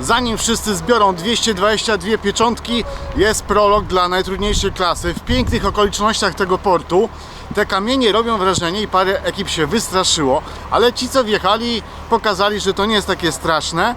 Zanim wszyscy zbiorą 222 pieczątki, jest prolog dla najtrudniejszej klasy. W pięknych okolicznościach tego portu te kamienie robią wrażenie i parę ekip się wystraszyło, ale ci co wjechali pokazali, że to nie jest takie straszne.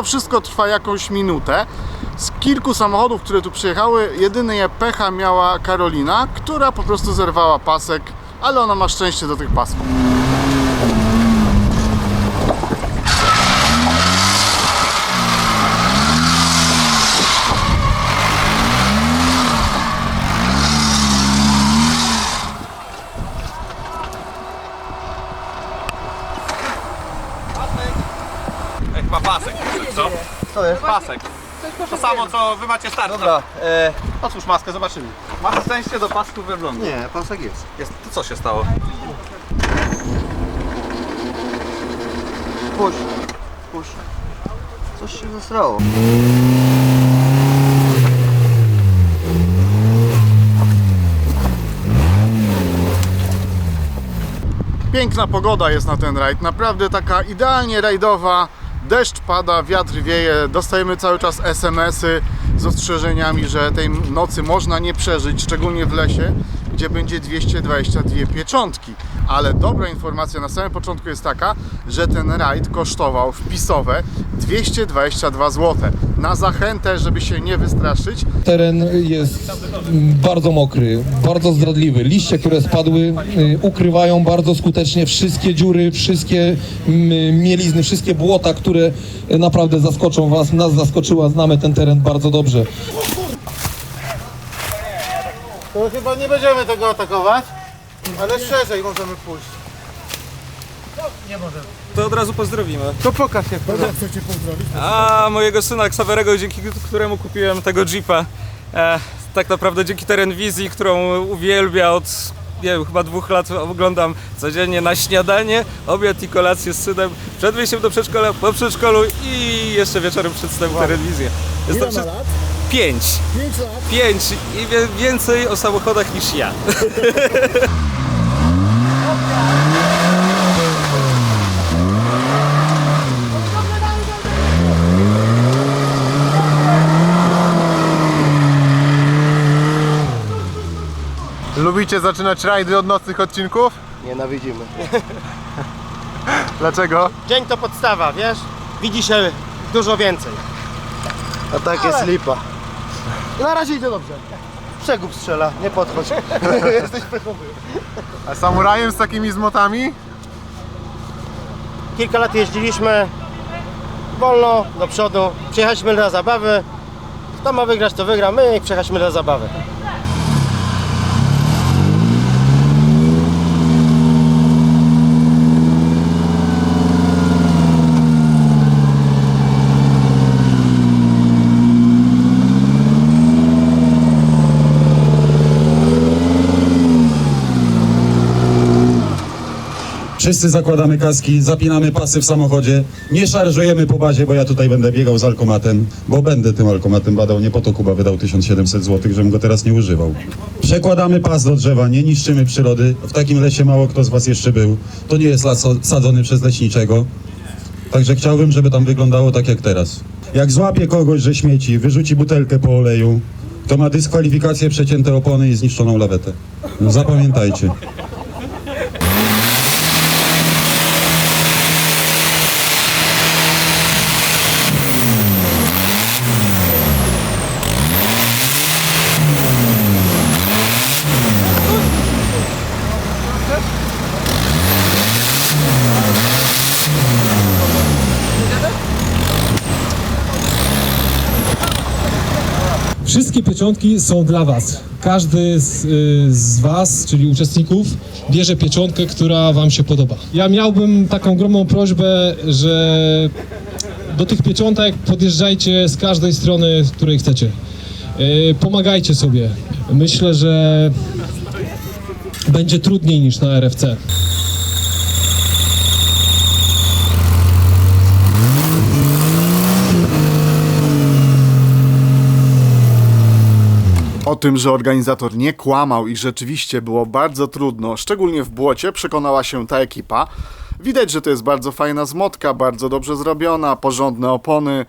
To wszystko trwa jakąś minutę. Z kilku samochodów, które tu przyjechały, jedynie pecha miała Karolina, która po prostu zerwała pasek, ale ona ma szczęście do tych pasków. Ej, chyba pasek, co? To jest? Pasek. To samo co wy macie start. Dobra, e, Otwórz maskę, zobaczymy. Masz szczęście do pasków wewnątrz. nie, pasek jest. Jest. To co się stało? Puść, puść. Coś się zasrało. Piękna pogoda jest na ten rajd, naprawdę taka idealnie rajdowa. Deszcz pada, wiatr wieje, dostajemy cały czas SMS-y z ostrzeżeniami, że tej nocy można nie przeżyć, szczególnie w lesie, gdzie będzie 222 pieczątki. Ale dobra informacja na samym początku jest taka, że ten rajd kosztował wpisowe 222 zł. Na zachętę, żeby się nie wystraszyć, Teren jest mm, bardzo mokry, bardzo zdradliwy. Liście, które spadły, y, ukrywają bardzo skutecznie wszystkie dziury, wszystkie mm, mielizny, wszystkie błota, które y, naprawdę zaskoczą Was. Nas zaskoczyła, znamy ten teren bardzo dobrze. To chyba nie będziemy tego atakować, ale szerzej możemy pójść. To od razu pozdrowimy. To pokaż jak to A mojego syna Ksawerego, dzięki któremu kupiłem tego Jeepa. E, tak naprawdę dzięki Terenwizji, którą uwielbia od nie wiem, chyba dwóch lat oglądam codziennie na śniadanie, obiad i kolację z synem, przed wyjściem do przedszkola, po przedszkolu i jeszcze wieczorem przed snem Terenwizję. Jest to przed... Pięć. Pięć lat? Pięć i wie, więcej o samochodach niż ja. Lubicie zaczynać rajdy od nocnych odcinków? Nienawidzimy. Dlaczego? Dzień to podstawa, wiesz? Widzi się dużo więcej. A tak jest lipa. Na razie idzie dobrze. Przegub strzela, nie podchodź. Jesteś pechowy. A samurajem z takimi zmotami? Kilka lat jeździliśmy wolno, do przodu. Przyjechaliśmy dla zabawy. Kto ma wygrać, to wygra. My przyjechaliśmy dla zabawy. Wszyscy zakładamy kaski, zapinamy pasy w samochodzie, nie szarżujemy po bazie, bo ja tutaj będę biegał z alkomatem, bo będę tym alkomatem badał, nie po to Kuba wydał 1700 zł, żebym go teraz nie używał. Przekładamy pas do drzewa, nie niszczymy przyrody, w takim lesie mało kto z was jeszcze był, to nie jest las sadzony przez leśniczego, także chciałbym, żeby tam wyglądało tak jak teraz. Jak złapie kogoś, że śmieci, wyrzuci butelkę po oleju, to ma dyskwalifikację, przecięte opony i zniszczoną lawetę. No zapamiętajcie. Wszystkie pieczątki są dla Was. Każdy z, y, z Was, czyli uczestników, bierze pieczątkę, która Wam się podoba. Ja miałbym taką ogromną prośbę, że do tych pieczątek podjeżdżajcie z każdej strony, z której chcecie. Y, Pomagajcie sobie. Myślę, że będzie trudniej niż na RFC. O tym, że organizator nie kłamał i rzeczywiście było bardzo trudno, szczególnie w błocie, przekonała się ta ekipa. Widać, że to jest bardzo fajna zmotka, bardzo dobrze zrobiona, porządne opony,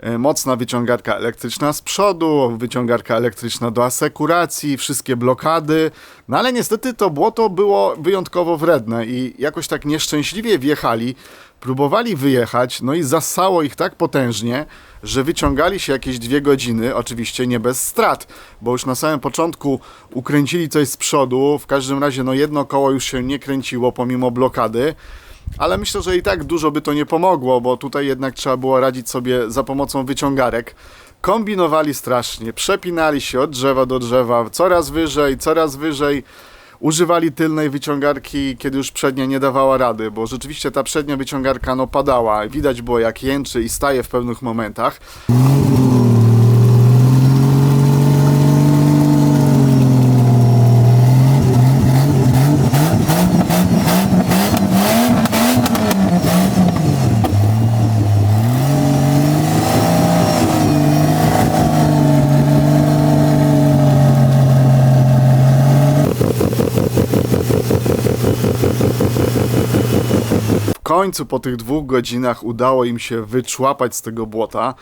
e, mocna wyciągarka elektryczna z przodu, wyciągarka elektryczna do asekuracji, wszystkie blokady. No ale niestety to błoto było wyjątkowo wredne i jakoś tak nieszczęśliwie wjechali, próbowali wyjechać, no i zasało ich tak potężnie, że wyciągali się jakieś dwie godziny, oczywiście nie bez strat, bo już na samym początku ukręcili coś z przodu, w każdym razie no jedno koło już się nie kręciło pomimo blokady, ale myślę, że i tak dużo by to nie pomogło, bo tutaj jednak trzeba było radzić sobie za pomocą wyciągarek. Kombinowali strasznie, przepinali się od drzewa do drzewa, coraz wyżej, coraz wyżej. Używali tylnej wyciągarki, kiedy już przednia nie dawała rady, bo rzeczywiście ta przednia wyciągarka no padała. Widać było jak jęczy i staje w pewnych momentach. Końcu po tych dwóch godzinach udało im się wyczłapać z tego błota.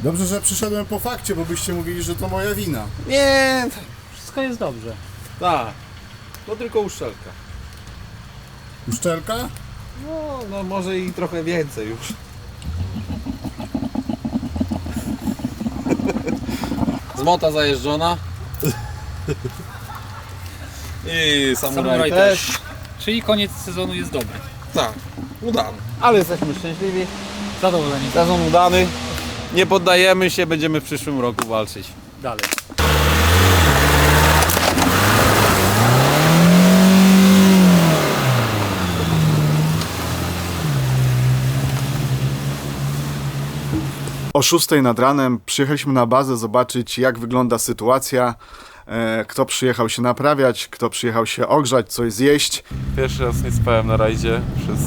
Dobrze, że przyszedłem po fakcie, bo byście mówili, że to moja wina. Nie, Wszystko jest dobrze. tak. To tylko uszczelka. Uszczelka? No, no może i trochę więcej już. Zmota zajeżdżona. I samuraj, też. Czyli koniec sezonu jest dobry. Tak, udany. Ale jesteśmy szczęśliwi. Zadowoleni. Sezon udany. Nie poddajemy się, będziemy w przyszłym roku walczyć. Dalej. O 6 nad ranem przyjechaliśmy na bazę zobaczyć, jak wygląda sytuacja. E, kto przyjechał się naprawiać, kto przyjechał się ogrzać, coś zjeść. Pierwszy raz nie spałem na rajdzie przez...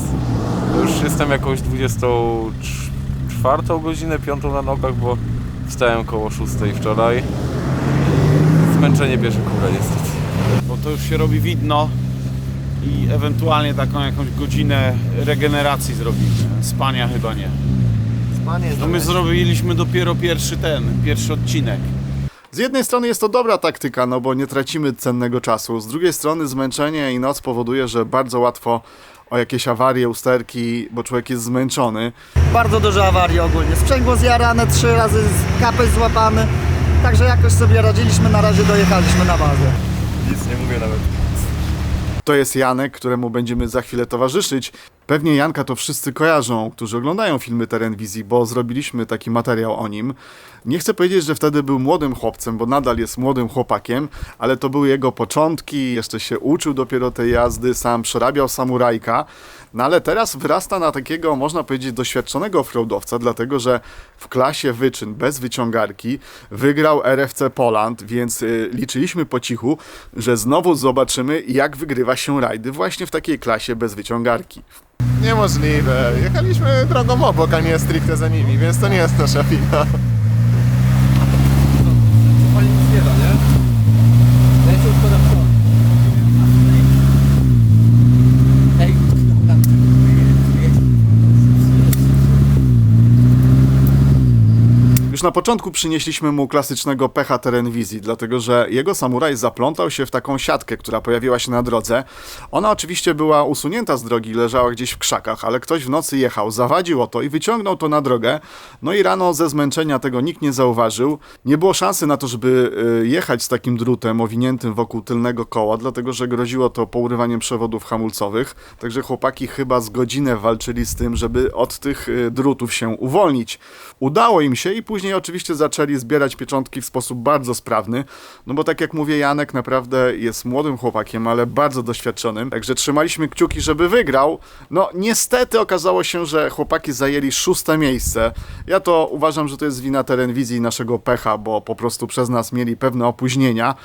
Już jestem jakąś 24 godzinę, piątą na nogach, bo wstałem koło 6 wczoraj. Zmęczenie bierze górę niestety. Bo to już się robi widno i ewentualnie taką jakąś godzinę regeneracji zrobimy. Spania chyba nie. No my zrobiliśmy dopiero pierwszy ten, pierwszy odcinek. Z jednej strony jest to dobra taktyka, no bo nie tracimy cennego czasu. Z drugiej strony zmęczenie i noc powoduje, że bardzo łatwo o jakieś awarie, usterki, bo człowiek jest zmęczony. Bardzo dużo awarii ogólnie. Sprzęgło zjarane, trzy razy z- kapeć złapany. Także jakoś sobie radziliśmy, na razie dojechaliśmy na bazę. Nic nie mówię nawet. To jest Janek, któremu będziemy za chwilę towarzyszyć. Pewnie Janka to wszyscy kojarzą, którzy oglądają filmy Terenwizji, bo zrobiliśmy taki materiał o nim. Nie chcę powiedzieć, że wtedy był młodym chłopcem, bo nadal jest młodym chłopakiem, ale to były jego początki, jeszcze się uczył dopiero tej jazdy, sam przerabiał samurajka. No ale teraz wyrasta na takiego, można powiedzieć, doświadczonego offroadowca, dlatego że w klasie wyczyn bez wyciągarki wygrał RFC Poland, więc y, liczyliśmy po cichu, że znowu zobaczymy, jak wygrywa się rajdy właśnie w takiej klasie bez wyciągarki. Niemożliwe. Jechaliśmy drogą obok, a nie stricte za nimi, więc to nie jest nasza wina. Pani nic nie da, nie? Ja się szkoda w Ej, Już na początku przynieśliśmy mu klasycznego pecha terenwizji, dlatego że jego samuraj zaplątał się w taką siatkę, która pojawiła się na drodze. Ona oczywiście była usunięta z drogi, leżała gdzieś w krzakach, ale ktoś w nocy jechał, zawadził o to i wyciągnął to na drogę. No i rano ze zmęczenia tego nikt nie zauważył. Nie było szansy na to, żeby y, jechać z takim drutem owiniętym wokół tylnego koła, dlatego że groziło to pourywaniem przewodów hamulcowych. Także chłopaki chyba z godzinę walczyli z tym, żeby od tych y, drutów się uwolnić. Udało im się i później oczywiście zaczęli zbierać pieczątki w sposób bardzo sprawny, no bo tak jak mówię, Janek naprawdę jest młodym chłopakiem, ale bardzo doświadczonym, także trzymaliśmy kciuki, żeby wygrał. No niestety okazało się, że chłopaki zajęli szóste miejsce. Ja to uważam, że to jest wina terenwizji i naszego pecha, bo po prostu przez nas mieli pewne opóźnienia.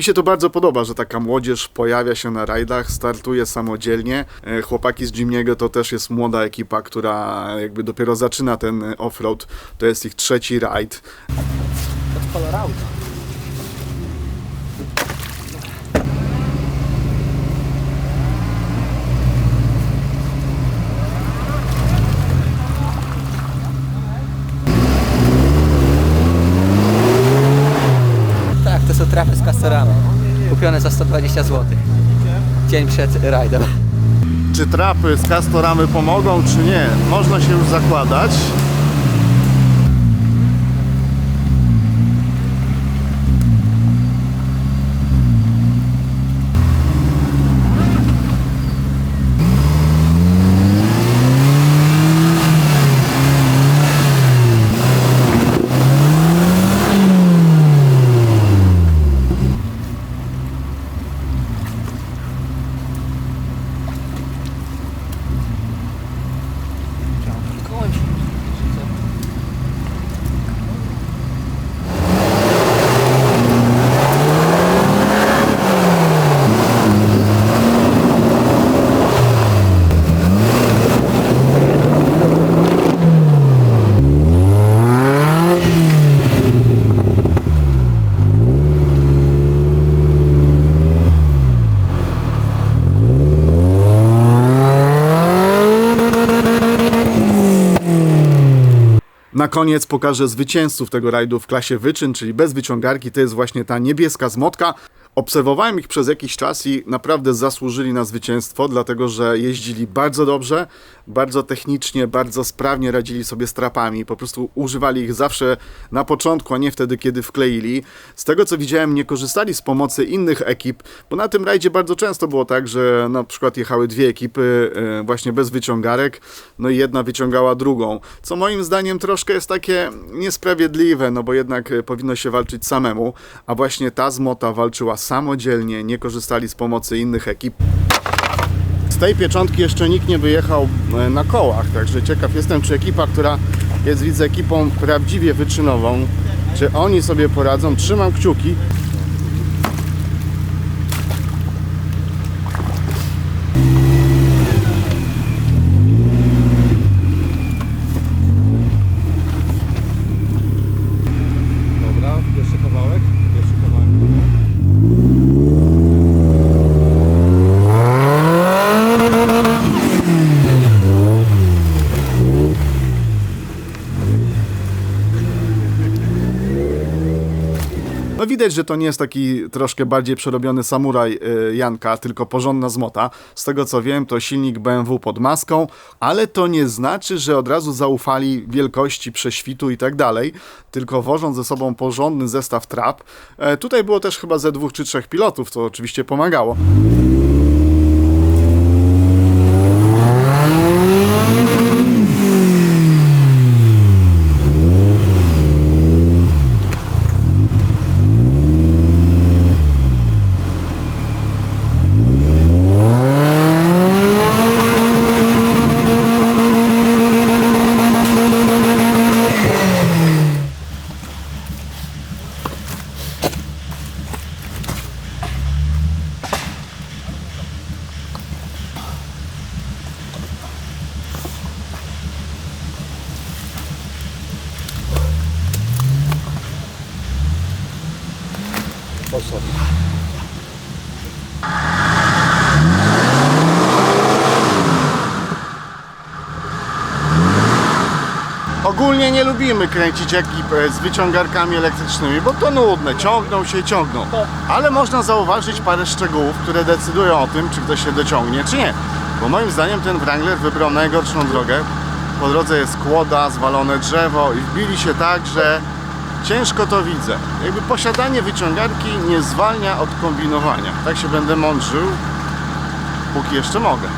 Mi się to bardzo podoba, że taka młodzież pojawia się na rajdach, startuje samodzielnie. E, Chłopaki z Jimiego to też jest młoda ekipa, która jakby dopiero zaczyna ten e, offroad. To jest ich trzeci rajd. Tak, to są trafy z kastorami. Za 120 zł. Dzień przed rajdem. Czy trapy z Castoramy pomogą, czy nie? Można się już zakładać. Na koniec pokażę zwycięzców tego rajdu w klasie wyczyn, czyli bez wyciągarki. To jest właśnie ta niebieska zmotka. Obserwowałem ich przez jakiś czas i naprawdę zasłużyli na zwycięstwo, dlatego że jeździli bardzo dobrze, bardzo technicznie, bardzo sprawnie radzili sobie z trapami. Po prostu używali ich zawsze na początku, a nie wtedy, kiedy wkleili. Z tego co widziałem, nie korzystali z pomocy innych ekip, bo na tym rajdzie bardzo często było tak, że na przykład jechały dwie ekipy e, właśnie bez wyciągarek, no i jedna wyciągała drugą, co moim zdaniem troszkę jest takie niesprawiedliwe, no bo jednak e, powinno się walczyć samemu, a właśnie ta zmota walczyła samodzielnie, nie korzystali z pomocy innych ekip. Tej pieczątki jeszcze nikt nie wyjechał e, na kołach, także ciekaw jestem, czy ekipa, która jest widzę ekipą prawdziwie wyczynową, czy oni sobie poradzą. Trzymam kciuki. Dobra, pierwszy kawałek. Pierwszy kawałek. No widać, że to nie jest taki troszkę bardziej przerobiony samuraj y, Janka, tylko porządna zmota. Z tego co wiem, to silnik BMW pod maską, ale to nie znaczy, że od razu zaufali wielkości prześwitu i tak dalej, tylko wożąc ze sobą porządny zestaw trap. E, tutaj było też chyba ze dwóch czy trzech pilotów, co oczywiście pomagało. Ogólnie nie lubimy kręcić ekip e, z wyciągarkami elektrycznymi, bo to nudne, ciągną się, ciągną. Ale można zauważyć parę szczegółów, które decydują o tym, czy ktoś się dociągnie, czy nie. Bo moim zdaniem ten Wrangler wybrał najgorszą drogę. Po drodze jest kłoda, zwalone drzewo i wbili się tak, że ciężko to widzę. Jakby posiadanie wyciągarki nie zwalnia od kombinowania. Tak się będę mądrzył, póki jeszcze mogę.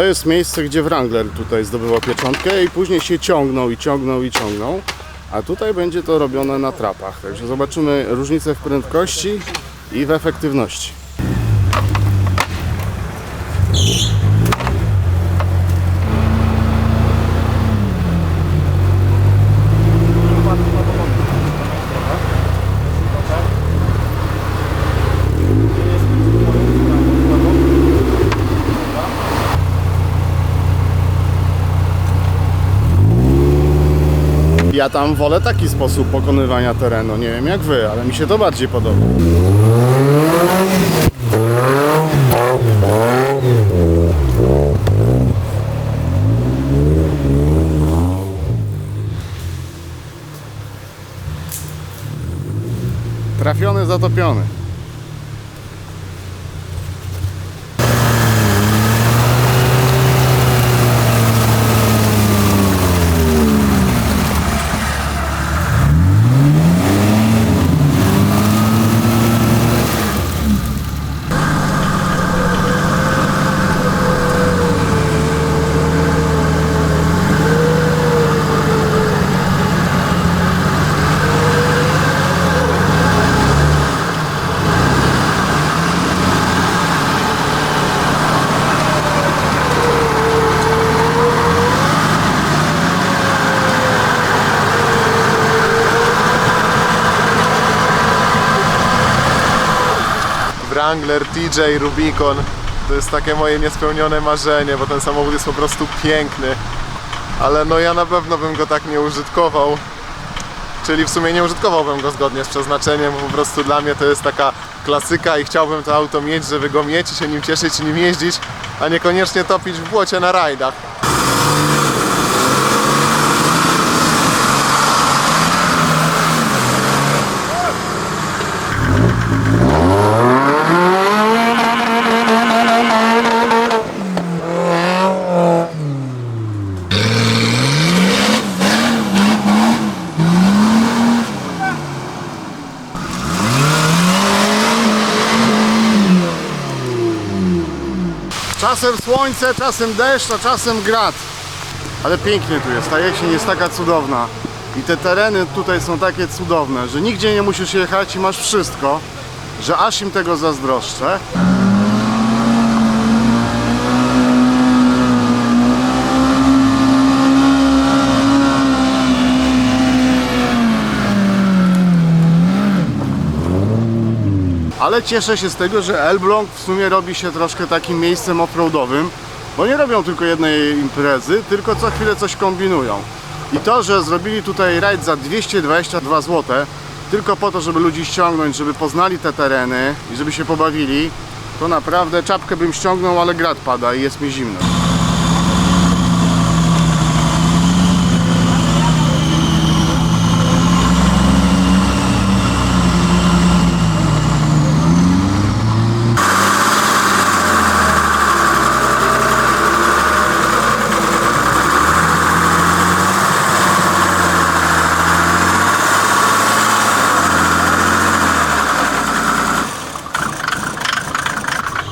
To jest miejsce, gdzie Wrangler tutaj zdobyła pieczątkę i później się ciągnął i ciągnął i ciągnął. A tutaj będzie to robione na trapach. Także zobaczymy różnicę w prędkości i w efektywności. Ja tam wolę taki sposób pokonywania terenu. Nie wiem jak wy, ale mi się to bardziej podoba. Trafiony, zatopiony. Wrangler, TJ, Rubicon. To jest takie moje niespełnione marzenie, bo ten samochód jest po prostu piękny. Ale no ja na pewno bym go tak nie użytkował. Czyli w sumie nie użytkowałbym go zgodnie z przeznaczeniem, po prostu dla mnie to jest taka klasyka i chciałbym to auto mieć, żeby go mieć i się nim cieszyć nim jeździć, a niekoniecznie topić w błocie na rajdach. Czasem słońce, czasem deszcz, a czasem grad. Ale pięknie tu jest, ta jesień jest taka cudowna. I te tereny tutaj są takie cudowne, że nigdzie nie musisz jechać i masz wszystko, że aż im tego zazdroszczę. Ale cieszę się z tego, że Elbląg w sumie robi się troszkę takim miejscem offroadowym, Bo nie robią tylko jednej imprezy, tylko co chwilę coś kombinują. I to, że zrobili tutaj rajd za 222 zł, tylko po to, żeby ludzi ściągnąć, żeby poznali te tereny i żeby się pobawili, to naprawdę czapkę bym ściągnął, ale grad pada i jest mi zimno.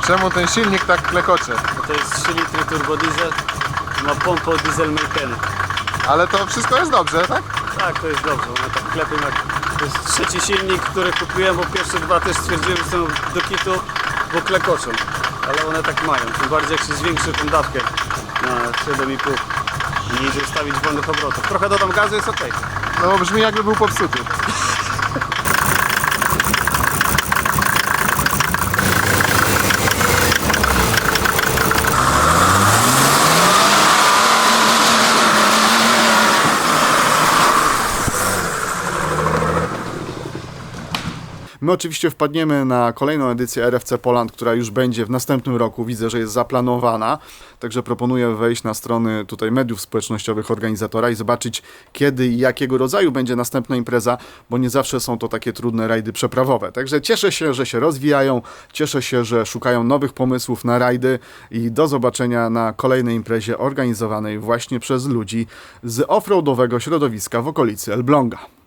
Czemu ten silnik tak klekocze? To jest 3 litry turbodiesel, ma pompę diesel Mechany. Ale to wszystko jest dobrze, tak? Tak, to jest dobrze, one tak klepią jak... To jest trzeci silnik, który kupiłem, bo pierwsze dwa też stwierdziłem, że są do kitu, bo klekoczą. Ale one tak mają, tym bardziej jak się zwiększy tą dawkę na 7,5 i idzie ustawić wolnych obrotów. Trochę dodam gazu, jest ok. No bo brzmi jakby był popsuty. My oczywiście wpadniemy na kolejną edycję RFC Poland, która już będzie w następnym roku. Widzę, że jest zaplanowana. Także proponuję wejść na strony tutaj mediów społecznościowych organizatora i zobaczyć, kiedy i jakiego rodzaju będzie następna impreza, bo nie zawsze są to takie trudne rajdy przeprawowe. Także cieszę się, że się rozwijają, cieszę się, że szukają nowych pomysłów na rajdy i do zobaczenia na kolejnej imprezie organizowanej właśnie przez ludzi z offroadowego środowiska w okolicy Elbląga.